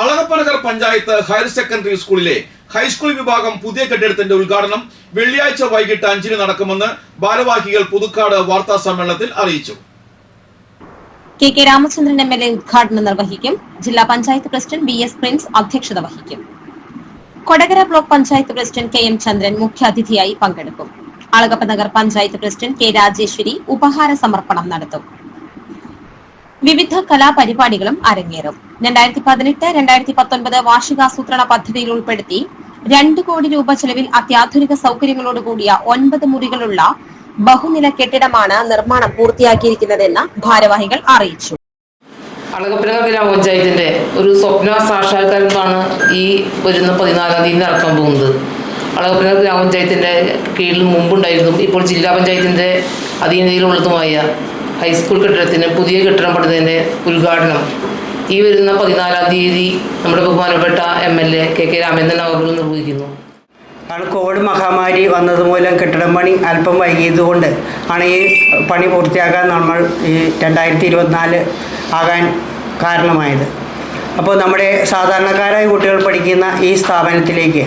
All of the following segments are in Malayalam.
അളകപ്പനഗർ പഞ്ചായത്ത് ഹയർ സെക്കൻഡറി സ്കൂളിലെ ഹൈസ്കൂൾ വിഭാഗം പുതിയ കെട്ടിടത്തിന്റെ ഉദ്ഘാടനം വെള്ളിയാഴ്ച വൈകിട്ട് അഞ്ചിന് നടക്കുമെന്ന് ഭാരവാഹികൾ പുതുക്കാട് വാർത്താ സമ്മേളനത്തിൽ അറിയിച്ചു. K K Ramachandran M L A ഉദ്ഘാടനം നിർവഹിക്കും. ജില്ലാ panchayat president B S Prince അധ്യക്ഷത വഹിക്കും. Kodakara block panchayat president K M Chandran മുഖ്യാതിഥിയായി പങ്കെടുക്കും. അളകപ്പനഗർ പഞ്ചായത്ത് പ്രസിഡന്റ് കെ രാജേശ്വരി ഉപഹാര സമർപ്പണം നടത്തും. വിവിധ കലാപരിപാടികളും അരങ്ങേറും. രണ്ടായിരത്തി പതിനെട്ട് രണ്ടായിരത്തി പത്തൊൻപത് വാർഷികാസൂത്രണ പദ്ധതിയിൽ ഉൾപ്പെടുത്തി രണ്ട് കോടി രൂപ ചെലവിൽ അത്യാധുനിക സൗകര്യങ്ങളോടുകൂടിയ ഒൻപത് മുറികളുള്ള ബഹുനില കെട്ടിടമാണ് നിർമ്മാണം പൂർത്തിയാക്കിയിരിക്കുന്നതെന്ന് ഭാരവാഹികൾ അറിയിച്ചു. അളകപ്പുര ഗ്രാമപഞ്ചായത്തിന്റെ ഒരു സ്വപ്ന സാക്ഷാത്കാരമാണ് ഈ വരുന്ന പതിനാലാം തീയതി നടക്കാൻ പോകുന്നത്. അളകപ്പുര ഗ്രാമപഞ്ചായത്തിന്റെ കീഴിൽ മുമ്പുണ്ടായിരുന്നു ഇപ്പോൾ ജില്ലാ പഞ്ചായത്തിന്റെ അധീനതയിലുള്ളതുമായ ഹൈസ്കൂൾ കെട്ടിടത്തിന് പുതിയ കെട്ടിടം പണിതിന്റെ ഉദ്ഘാടനം. ഈ വരുന്ന പതിനാലാം തീയതി നമ്മുടെ ബഹുമാനപ്പെട്ട M L A K K Ramendran അവർ നിർവഹിക്കുന്നു. ആണ് കോവിഡ് മഹാമാരി വന്നത് മൂലം കെട്ടിടം പണി അല്പം വൈകിയതുകൊണ്ട് ആണ് ഈ പണി പൂർത്തിയാക്കാൻ നമ്മൾ ഈ രണ്ടായിരത്തി ഇരുപത്തിനാല് ആകാൻ കാരണമായത്. അപ്പോൾ നമ്മുടെ സാധാരണക്കാരായ കുട്ടികൾ പഠിക്കുന്ന ഈ സ്ഥാപനത്തിലേക്ക്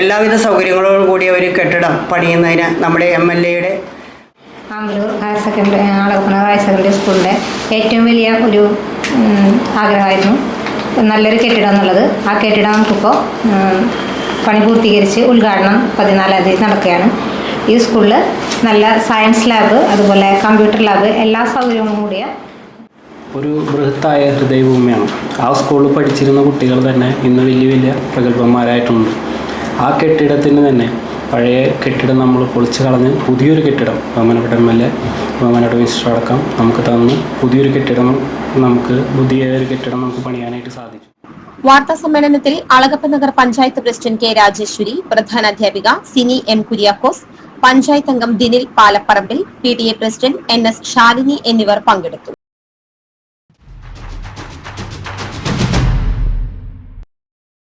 എല്ലാവിധ സൗകര്യങ്ങളോടും കൂടിയ ഒരു കെട്ടിടം പണിയുന്നതിന് നമ്മുടെ എം എൽ എയുടെ Amballur higher secondary Alagappana higher secondary സ്കൂളിന്റെ ഏറ്റവും വലിയ ഒരു ആഗ്രഹമായിരുന്നു. നല്ലൊരു കെട്ടിടം എന്നുള്ളത് ആ കെട്ടിടം നമുക്കിപ്പോൾ പണി പൂർത്തീകരിച്ച് ഉദ്ഘാടനം പതിനാലാം തീയതി നടക്കുകയാണ്. ഈ സ്കൂളിൽ നല്ല സയൻസ് ലാബ് അതുപോലെ കമ്പ്യൂട്ടർ ലാബ് എല്ലാ സൗകര്യങ്ങളും കൂടിയ ഒരു ബൃഹത്തായ ഹൃദയഭൂമിയാണ്. ആ സ്കൂളിൽ പഠിച്ചിരുന്ന കുട്ടികൾ തന്നെ ഇന്ന് വലിയ വലിയ പ്രഗത്ഭന്മാരായിട്ടുണ്ട്. ആ കെട്ടിടത്തിന് തന്നെ പഴയ കെട്ടിടം നമ്മൾ പൊളിച്ച് കളഞ്ഞ് പുതിയൊരു കെട്ടിടം ബഹുമാനപ്പെട്ട എം എൽ എ ബഹുമാനപ്പെട്ട മിനിസ്റ്റർ അടക്കം നമുക്ക് തന്ന്. പുതിയൊരു കെട്ടിടം നമുക്ക് പുതിയൊരു കെട്ടിടം നമുക്ക് പണിയാനായിട്ട് സാധിച്ചു. വാർത്താ സമ്മേളനത്തിൽ അളകപ്പ നഗർ പഞ്ചായത്ത് പ്രസിഡന്റ് കെ രാജേശ്വരി പ്രധാന അധ്യാപിക സിനി എം കുര്യാക്കോസ് പഞ്ചായത്ത് അംഗം Dinil Palapparambil P D A president N S Shalini എന്നിവർ പങ്കെടുത്തു.